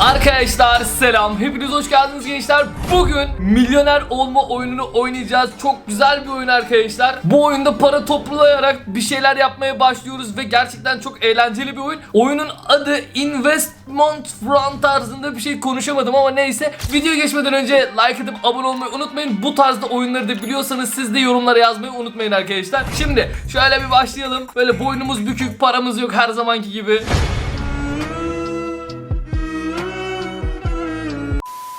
Arkadaşlar selam. Hepiniz hoş geldiniz gençler. Bugün milyoner olma oyununu oynayacağız. Çok güzel bir oyun arkadaşlar. Bu oyunda para toplayarak bir şeyler yapmaya başlıyoruz ve gerçekten çok eğlenceli bir oyun. Oyunun adı Investment Front tarzında bir şey konuşamadım ama neyse. Videoya geçmeden önce like atıp abone olmayı unutmayın. Bu tarzda oyunları da biliyorsanız siz de yorumlara yazmayı unutmayın arkadaşlar. Şimdi şöyle bir başlayalım. Böyle boynumuz bükük, paramız yok her zamanki gibi.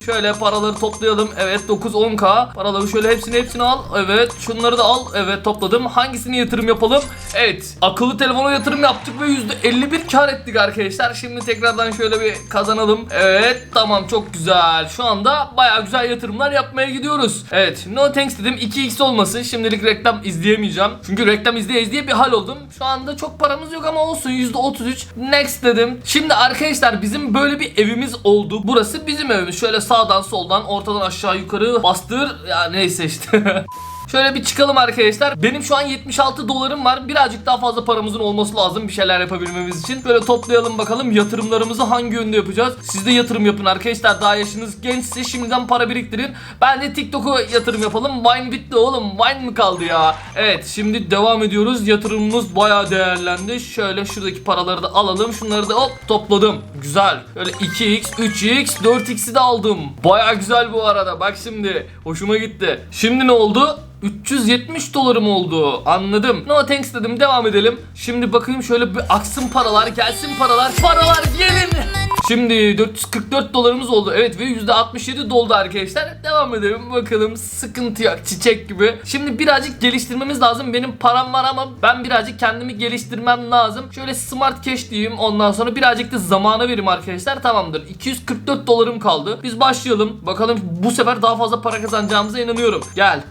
Şöyle paraları toplayalım. Evet 9-10k. Paraları şöyle hepsini hepsini al. Evet şunları da al. Evet topladım. Hangisini yatırım yapalım? Evet akıllı telefona yatırım yaptık ve %51 kar ettik arkadaşlar. Şimdi tekrardan şöyle bir kazanalım. Evet tamam çok güzel. Şu anda baya güzel yatırımlar yapmaya gidiyoruz. Evet no thanks dedim. 2x olmasın. Şimdilik reklam izleyemeyeceğim. Çünkü reklam izleye izleye bir hal oldum. Şu anda çok paramız yok ama olsun %33. Next dedim. Şimdi arkadaşlar bizim böyle bir evimiz oldu. Burası bizim evimiz. Şöyle sağdan soldan ortadan aşağı yukarı bastır. Ya neyse işte. Şöyle bir çıkalım arkadaşlar. Benim şu an 76 dolarım var. Birazcık daha fazla paramızın olması lazım bir şeyler yapabilmemiz için. Böyle toplayalım bakalım yatırımlarımızı hangi yönde yapacağız. Siz de yatırım yapın arkadaşlar. Daha yaşınız gençse şimdiden para biriktirin. Ben de TikTok'a yatırım yapalım. Vine bitti oğlum. Vine mi kaldı ya? Evet şimdi devam ediyoruz. Yatırımımız bayağı değerlendi. Şöyle şuradaki paraları da alalım. Şunları da hop topladım. Güzel. Böyle 2x, 3x, 4x'i de aldım. Bayağı güzel bu arada. Bak şimdi. Hoşuma gitti. Şimdi ne oldu? 370 dolarım oldu. Anladım. No thanks dedim. Devam edelim. Şimdi bakayım şöyle bir aksın paralar, gelsin paralar. Paralar gelin. Şimdi 444 dolarımız oldu. Evet ve %67 doldu arkadaşlar. Devam edelim bakalım. Sıkıntı yok. Çiçek gibi. Şimdi birazcık geliştirmemiz lazım. Benim param var ama ben birazcık kendimi geliştirmem lazım. Şöyle smart cash diyeyim. Ondan sonra birazcık da zamana verim arkadaşlar. Tamamdır. 244 dolarım kaldı. Biz başlayalım. Bakalım bu sefer daha fazla para kazanacağımıza inanıyorum. Gel.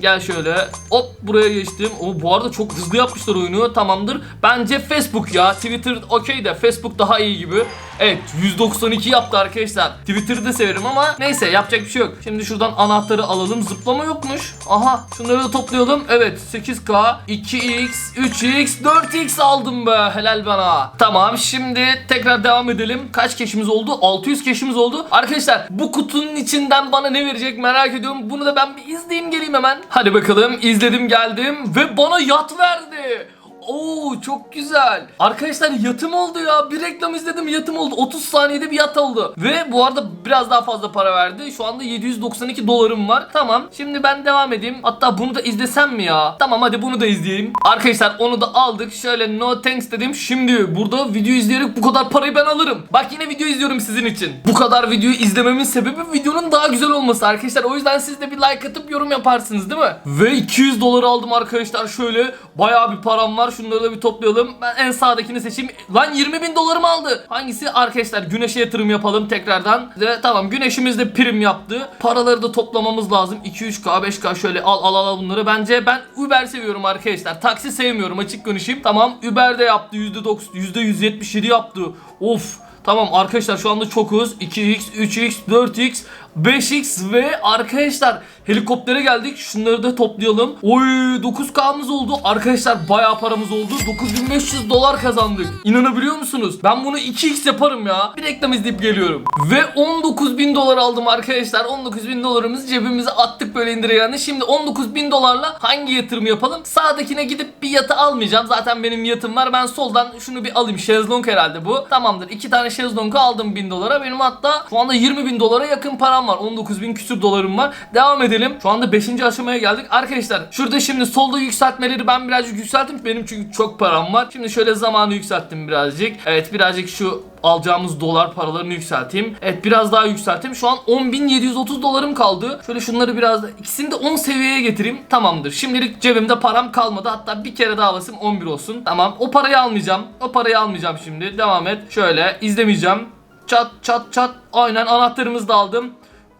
Gel şöyle. Hop buraya geçtim. O bu arada çok hızlı yapmışlar oyunu. Tamamdır. Bence Facebook ya. Twitter okey de Facebook daha iyi gibi. Evet 192 yaptı arkadaşlar. Twitter'ı da severim ama neyse yapacak bir şey yok. Şimdi şuradan anahtarı alalım. Zıplama yokmuş. Aha şunları da toplayalım. Evet 8K, 2X, 3X, 4X aldım be. Helal bana. Tamam şimdi tekrar devam edelim. Kaç keşimiz oldu? 600 keşimiz oldu. Arkadaşlar bu kutunun içinden bana ne verecek merak ediyorum. Bunu da ben bir izleyeyim geleyim hemen. Hadi bakalım izledim geldim ve bana yat verdi. Oo çok güzel. Arkadaşlar yatım oldu ya. Bir reklam izledim yatım oldu. 30 saniyede bir yat oldu. Ve bu arada biraz daha fazla para verdi. Şu anda 792 dolarım var. Tamam. Şimdi ben devam edeyim. Hatta bunu da izlesem mi ya? Tamam hadi bunu da izleyeyim. Arkadaşlar onu da aldık. Şöyle no thanks dedim. Şimdi burada video izleyerek bu kadar parayı ben alırım. Bak yine video izliyorum sizin için. Bu kadar videoyu izlememin sebebi videonun daha güzel olması arkadaşlar. O yüzden siz de bir like atıp yorum yaparsınız değil mi? Ve 200 dolar aldım arkadaşlar. Şöyle bayağı bir param var. Şunları da bir toplayalım. Ben en sağdakini seçeyim. Lan 20 bin dolarımı aldı. Hangisi? Arkadaşlar güneşe yatırım yapalım tekrardan. Ve tamam güneşimiz de prim yaptı. Paraları da toplamamız lazım. 2-3K 5K şöyle al al al bunları. Bence ben Uber seviyorum arkadaşlar. Taksi sevmiyorum açık konuşayım. Tamam Uber de yaptı. %90, %177 yaptı. Of. Tamam arkadaşlar şu anda çok hız 2x, 3x, 4x, 5x ve arkadaşlar helikoptere geldik. Şunları da toplayalım. Oy 9K'mız oldu. Arkadaşlar bayağı paramız oldu. 9500 dolar kazandık. İnanabiliyor musunuz? Ben bunu 2x yaparım ya. Bir reklam izleyip geliyorum. Ve 19.000 dolar aldım arkadaşlar. 19.000 dolarımızı cebimize attık böyle indireyenle. Şimdi 19.000 dolarla hangi yatırım yapalım? Sağdakine gidip bir yatı almayacağım. Zaten benim yatım var. Ben soldan şunu bir alayım. Şezlong herhalde bu. Tamamdır. iki tane şezlongu aldım 1000 dolara. Benim hatta şu anda 20.000 dolara yakın param var. 19.000 küsür dolarım var. Devam edelim. Şu anda 5. aşamaya geldik. Arkadaşlar şurada şimdi solda yükseltmeleri ben birazcık yükselttim. Benim çünkü çok param var. Şimdi şöyle zamanı yükselttim birazcık. Evet birazcık şu alacağımız dolar paralarını yükselteyim. Evet biraz daha yükselteyim. Şu an 10.730 dolarım kaldı. Şöyle şunları biraz da ikisini de 10 seviyeye getireyim. Tamamdır. Şimdilik cebimde param kalmadı. Hatta bir kere daha basayım 11 olsun. Tamam. O parayı almayacağım. O parayı almayacağım şimdi. Devam et. Şöyle izlemeyeceğim. Çat çat çat. Aynen anahtarımızı da aldım.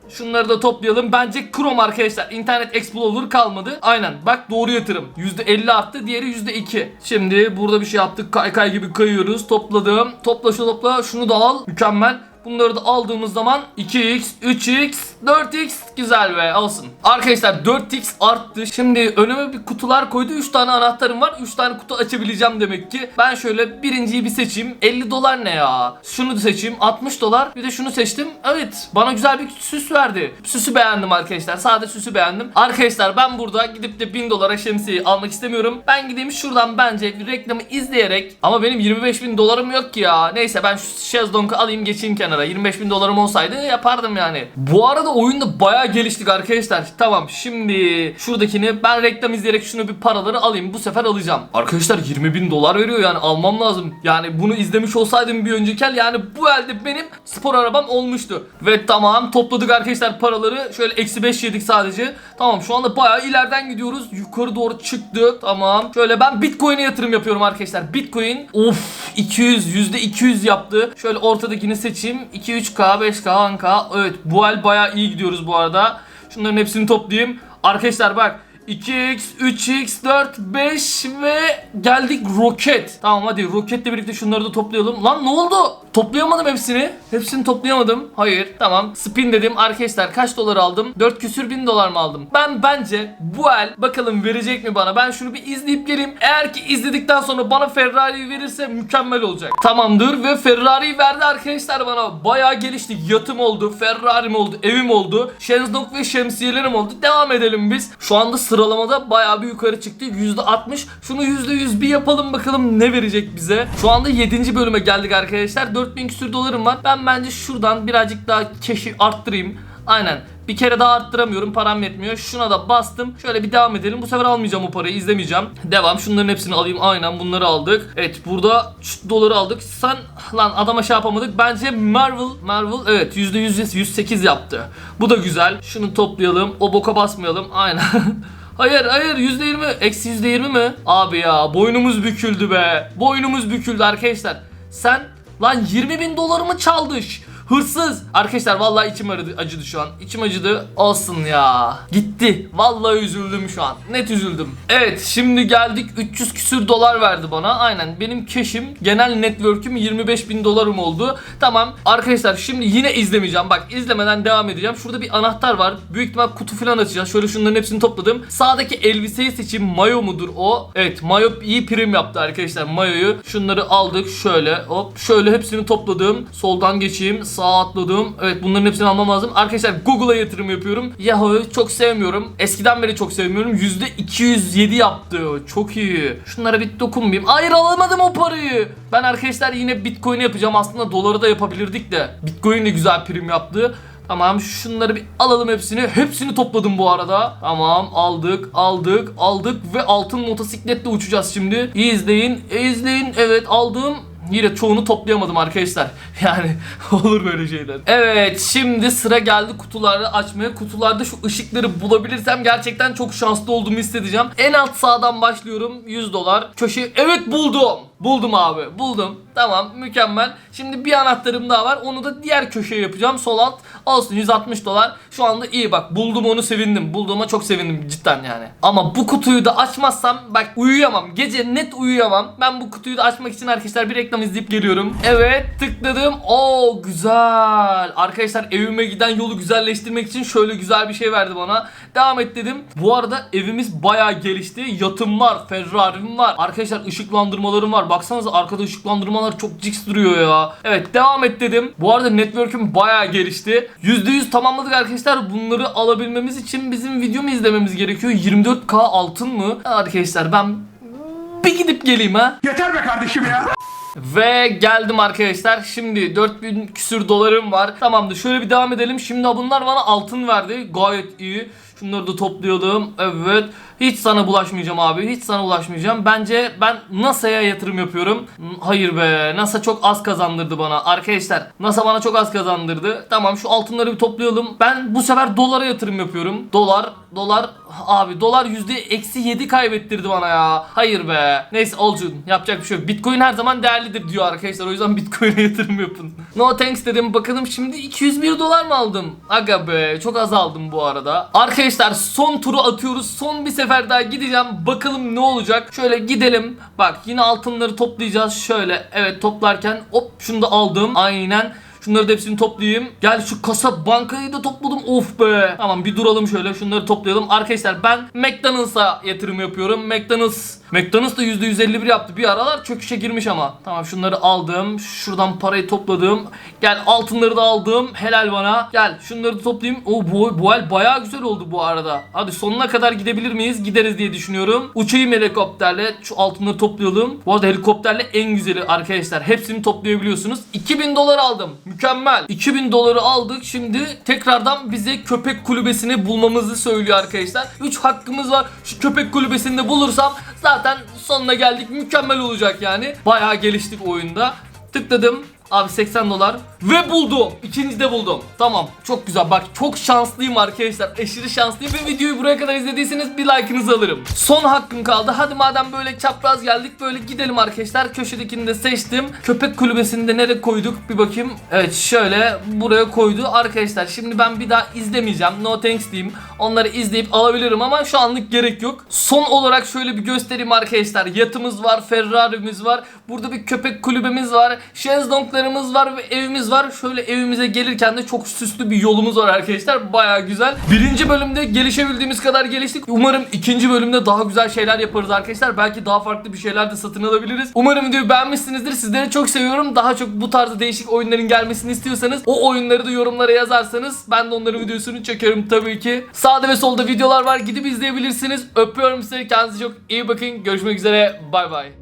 Şunları da toplayalım. Bence Chrome arkadaşlar. Internet Explorer kalmadı. Aynen. Bak doğru yatırım. %50 arttı. Diğeri %2. Şimdi burada bir şey yaptık. Kaykay gibi kayıyoruz. Topladım. Topla şu topla. Şunu da al. Mükemmel. Bunları da aldığımız zaman 2x, 3x, 4x güzel be olsun. Arkadaşlar 4x arttı. Şimdi önüme bir kutular koydu. 3 tane anahtarım var. 3 tane kutu açabileceğim demek ki. Ben şöyle birinciyi bir seçeyim. 50 dolar ne ya? Şunu seçeyim. 60 dolar. Bir de şunu seçtim. Evet. Bana güzel bir süs verdi. Süsü beğendim arkadaşlar. Sadece süsü beğendim. Arkadaşlar ben burada gidip de 1000 dolara şemsiyeyi almak istemiyorum. Ben gideyim şuradan bence bir reklamı izleyerek ama benim 25 bin dolarım yok ki ya. Neyse ben şu şezlongu alayım geçeyim kenara. 25 bin dolarım olsaydı yapardım yani. Bu arada oyunda bayağı geliştik arkadaşlar. Tamam şimdi şuradakini ben reklam izleyerek şunu bir paraları alayım. Bu sefer alacağım. Arkadaşlar 20 bin dolar veriyor yani almam lazım. Yani bunu izlemiş olsaydım bir önceki el yani bu elde benim spor arabam olmuştu. Ve tamam topladık arkadaşlar paraları. Şöyle eksi 5 yedik sadece. Tamam şu anda bayağı ileriden gidiyoruz. Yukarı doğru çıktık. Tamam. Şöyle ben Bitcoin'e yatırım yapıyorum arkadaşlar. Bitcoin of 200 yüzde 200 yaptı. Şöyle ortadakini seçeyim. 2 3K 5K 10K. Evet bu el bayağı iyi gidiyoruz bu arada. Şunların hepsini toplayayım. Arkadaşlar bak 2x, 3x, 4, 5 ve geldik roket. Tamam hadi roketle birlikte şunları da toplayalım. Lan ne oldu? Toplayamadım hepsini. Hepsini toplayamadım. Hayır. Tamam. Spin dedim. Arkadaşlar kaç dolar aldım? 4 küsür bin dolar mı aldım? Ben bence bu el bakalım verecek mi bana? Ben şunu bir izleyip geleyim. Eğer ki izledikten sonra bana Ferrari'yi verirse mükemmel olacak. Tamamdır ve Ferrari'yi verdi arkadaşlar bana. Bayağı geliştik. Yatım oldu. Ferrari'm oldu. Evim oldu. Şezlong ve şemsiyelerim oldu. Devam edelim biz. Şu anda sıralamada bayağı bir yukarı çıktık. %60. Şunu %100 bir yapalım bakalım ne verecek bize. Şu anda 7. bölüme geldik arkadaşlar. 4000 küsür dolarım var. Ben bence şuradan birazcık daha keşi arttırayım. Aynen. Bir kere daha arttıramıyorum. Param yetmiyor. Şuna da bastım. Şöyle bir devam edelim. Bu sefer almayacağım o parayı. izlemeyeceğim. Devam. Şunların hepsini alayım. Aynen bunları aldık. Evet burada doları aldık. Sen lan adama şey yapamadık. Bence Marvel Marvel evet %100 108 yaptı. Bu da güzel. Şunu toplayalım. O boka basmayalım. Aynen. Hayır hayır %20 eksi %20 mi? Abi ya boynumuz büküldü be. Boynumuz büküldü arkadaşlar. Sen lan 20 bin dolarımı çalmış. Hırsız. Arkadaşlar vallahi içim acıdı, şu an. İçim acıdı. Olsun ya. Gitti. Vallahi üzüldüm şu an. Net üzüldüm. Evet şimdi geldik 300 küsür dolar verdi bana. Aynen benim keşim genel network'üm 25 bin dolarım oldu. Tamam arkadaşlar şimdi yine izlemeyeceğim. Bak izlemeden devam edeceğim. Şurada bir anahtar var. Büyük ihtimal kutu falan açacağız. Şöyle şunların hepsini topladım. Sağdaki elbiseyi seçeyim. Mayo mudur o? Evet mayo iyi prim yaptı arkadaşlar. Mayoyu şunları aldık. Şöyle hop. Şöyle hepsini topladım. Soldan geçeyim. Sağa atladım. Evet bunların hepsini almam lazım. Arkadaşlar Google'a yatırım yapıyorum. Yahoo'yu çok sevmiyorum. Eskiden beri çok sevmiyorum. %207 yaptı. Çok iyi. Şunlara bir dokunmayayım. Hayır alamadım o parayı. Ben arkadaşlar yine Bitcoin yapacağım. Aslında doları da yapabilirdik de. Bitcoin de güzel prim yaptı. Tamam şunları bir alalım hepsini. Hepsini topladım bu arada. Tamam aldık aldık aldık ve altın motosikletle uçacağız şimdi. İyi izleyin izleyin. Evet aldım. Yine çoğunu toplayamadım arkadaşlar. Yani olur böyle şeyler. Evet şimdi sıra geldi kutuları açmaya. Kutularda şu ışıkları bulabilirsem gerçekten çok şanslı olduğumu hissedeceğim. En alt sağdan başlıyorum. 100 dolar. Köşe evet buldum. Buldum abi. Buldum. Tamam mükemmel. Şimdi bir anahtarım daha var. Onu da diğer köşeye yapacağım. Sol alt olsun 160 dolar. Şu anda iyi bak. Buldum onu sevindim. Bulduğuma çok sevindim cidden yani. Ama bu kutuyu da açmazsam bak uyuyamam. Gece net uyuyamam. Ben bu kutuyu da açmak için arkadaşlar bir reklam izleyip geliyorum. Evet tıkladım. Oo güzel. Arkadaşlar evime giden yolu güzelleştirmek için şöyle güzel bir şey verdi bana. Devam et dedim. Bu arada evimiz bayağı gelişti. Yatım var. Ferrari'm var. Arkadaşlar ışıklandırmalarım var. Baksanıza arkada ışıklandırmalar çok cix duruyor ya. Evet devam et dedim. Bu arada network'üm bayağı gelişti. %100 tamamladık arkadaşlar. Bunları alabilmemiz için bizim videomu izlememiz gerekiyor. 24K altın mı? Arkadaşlar ben bir gidip geleyim ha. Yeter be kardeşim ya. Ve geldim arkadaşlar. Şimdi 4000 küsür dolarım var. Tamamdır. Şöyle bir devam edelim. Şimdi bunlar bana altın verdi. Gayet iyi. Şunları da toplayalım. Evet. Hiç sana bulaşmayacağım abi. Hiç sana bulaşmayacağım. Bence ben NASA'ya yatırım yapıyorum. Hayır be. NASA çok az kazandırdı bana. Arkadaşlar NASA bana çok az kazandırdı. Tamam şu altınları bir toplayalım. Ben bu sefer dolara yatırım yapıyorum. Dolar. Dolar. Abi dolar yüzde eksi 7 kaybettirdi bana ya. Hayır be. Neyse olsun. Yapacak bir şey yok. Bitcoin her zaman değerlidir diyor arkadaşlar. O yüzden Bitcoin'e yatırım yapın. No thanks dedim. Bakalım şimdi 201 dolar mı aldım? Aga be. Çok az aldım bu arada. Arkadaşlar son turu atıyoruz. Son bir sefer daha gideceğim. Bakalım ne olacak. Şöyle gidelim. Bak yine altınları toplayacağız. Şöyle evet toplarken hop şunu da aldım. Aynen. Şunları da hepsini toplayayım. Gel şu kasa bankayı da topladım. Of be. Tamam bir duralım şöyle. Şunları toplayalım. Arkadaşlar ben McDonald's'a yatırım yapıyorum. McDonald's McDonald's da %151 yaptı. Bir aralar çöküşe girmiş ama. Tamam şunları aldım. Şuradan parayı topladım. Gel altınları da aldım. Helal bana. Gel şunları da toplayayım. O bu, bu el bayağı güzel oldu bu arada. Hadi sonuna kadar gidebilir miyiz? Gideriz diye düşünüyorum. Uçayım helikopterle. Şu altınları toplayalım. Bu arada helikopterle en güzeli arkadaşlar. Hepsini toplayabiliyorsunuz. 2000 dolar aldım. Mükemmel. 2000 doları aldık. Şimdi tekrardan bize köpek kulübesini bulmamızı söylüyor arkadaşlar. 3 hakkımız var. Şu köpek kulübesini de bulursam zaten sonuna geldik. Mükemmel olacak yani. Bayağı geliştik oyunda. Tıkladım. Abi 80 dolar ve buldum. İkinci de buldum. Tamam. Çok güzel. Bak çok şanslıyım arkadaşlar. Aşırı şanslıyım ve videoyu buraya kadar izlediyseniz bir like'ınızı alırım. Son hakkım kaldı. Hadi madem böyle çapraz geldik böyle gidelim arkadaşlar. Köşedekini de seçtim. Köpek kulübesini de nereye koyduk? Bir bakayım. Evet şöyle buraya koydu. Arkadaşlar şimdi ben bir daha izlemeyeceğim. No thanks diyeyim. Onları izleyip alabilirim ama şu anlık gerek yok. Son olarak şöyle bir göstereyim arkadaşlar. Yatımız var, Ferrari'miz var. Burada bir köpek kulübemiz var. Şezlonglarımız var ve evimiz var. Şöyle evimize gelirken de çok süslü bir yolumuz var arkadaşlar. Baya güzel. Birinci bölümde gelişebildiğimiz kadar geliştik. Umarım ikinci bölümde daha güzel şeyler yaparız arkadaşlar. Belki daha farklı bir şeyler de satın alabiliriz. Umarım videoyu beğenmişsinizdir. Sizleri çok seviyorum. Daha çok bu tarzda değişik oyunların gelmesini istiyorsanız o oyunları da yorumlara yazarsanız ben de onların videosunu çekerim tabii ki. Sağda ve solda videolar var. Gidip izleyebilirsiniz. Öpüyorum sizi. Kendinize çok iyi bakın. Görüşmek üzere. Bay bay.